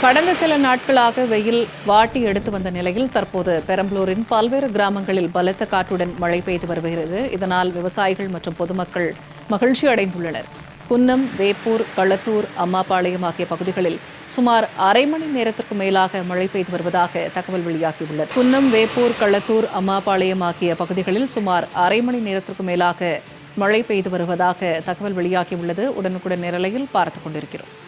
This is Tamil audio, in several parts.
கடந்த சில நாட்களாக வெயில் வாட்டி எடுத்து வந்த நிலையில் தற்போது பெரம்பலூரின் பல்வேறு கிராமங்களில் பலத்த காற்றுடன் மழை பெய்து வருகிறது. இதனால் விவசாயிகள் மற்றும் பொதுமக்கள் மகிழ்ச்சி அடைந்துள்ளனர். குன்னம் வேப்பூர் களத்தூர் அம்மாபாளையம் ஆகிய பகுதிகளில் சுமார் அரை மணி நேரத்திற்கு மேலாக மழை பெய்து வருவதாக தகவல் வெளியாகியுள்ளது. குன்னம் வேப்பூர் களத்தூர் அம்மாபாளையம் ஆகிய பகுதிகளில் சுமார் அரை மணி நேரத்திற்கு மேலாக மழை பெய்து வருவதாக தகவல் வெளியாகியுள்ளது. உடனுக்குடன் நிரலையில் பார்த்துக் கொண்டிருக்கிறோம்.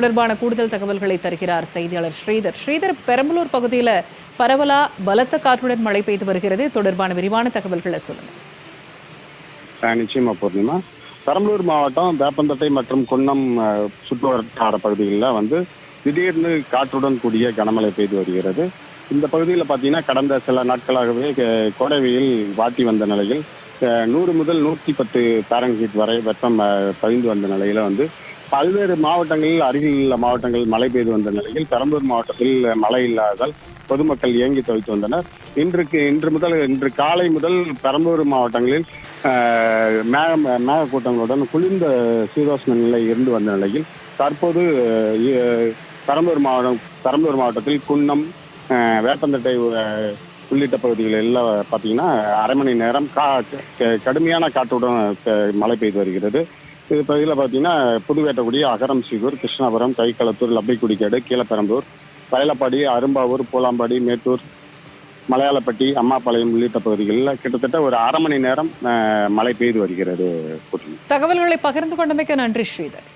தொடர்பான கூடுதல் தகவல்களை தருகிறார் செய்தியாளர் ஸ்ரீதர். ஸ்ரீதர் பெரம்பலூர் பகுதியில் பரவலா பலத்த காற்றுடன் மழை பெய்து வருகிறது. தொடர்பான விரிவான தகவல்களை சொல்லுங்க. நிச்சயமா பூர்ணிமா. பெரம்பலூர் மாவட்டம் வேப்பந்தட்டை மற்றும் குன்னம் சுற்றுவட்டார பகுதிகளில் வந்து திடீர்னு காற்றுடன் கூடிய கனமழை பெய்து வருகிறது. இந்த பகுதியில் பார்த்தீங்கன்னா கடந்த சில நாட்களாகவே அஹ், கோடை வெயில் வாட்டி வந்த நிலையில் நூறு முதல் நூற்றி பத்து பாரன்ஹீட் வரை வெப்பம் பதிந்து வந்த நிலையில் வந்து பல்வேறு மாவட்டங்களில் அருகில் உள்ள மாவட்டங்களில் மழை பெய்து வந்த நிலையில் பெரம்பலூர் மாவட்டத்தில் மழை இல்லாததால் பொதுமக்கள் இயங்கி தவித்து வந்தனர். இன்றுக்கு இன்று முதல் இன்று காலை முதல் பெரம்பலூர் மாவட்டங்களில் மேக மேகக்கூட்டங்களுடன் குளிர்ந்த சீதோஷ்ண நிலை இருந்து வந்த நிலையில் தற்போது பெரம்பலூர் மாவட்டம் பெரம்பலூர் மாவட்டத்தில் குன்னம் வேப்பந்தட்டை உள்ளிட்ட பகுதிகளில் எல்லாம் பார்த்தீங்கன்னா அரை மணி நேரம் கா க- கடுமையான காற்றுடன் மழை பெய்து வருகிறது. இது பகுதியில் பார்த்தீங்கன்னா புதுவேட்டக்குடி அகரம் சீகூர் கிருஷ்ணாபுரம் கைக்களத்தூர் லப்பைக்குடிக்காடு கீழப்பெரம்பூர் வயலப்பாடி அரும்பாவூர் பூலாம்பாடி மேட்டூர் மலையாளப்பட்டி அம்மாபாளையம் உள்ளிட்ட பகுதிகளில் கிட்டத்தட்ட ஒரு அரை மணி நேரம் மழை பெய்து வருகிறது தகவல்களை பகிர்ந்து கொண்டமைக்க நன்றி ஸ்ரீதர்.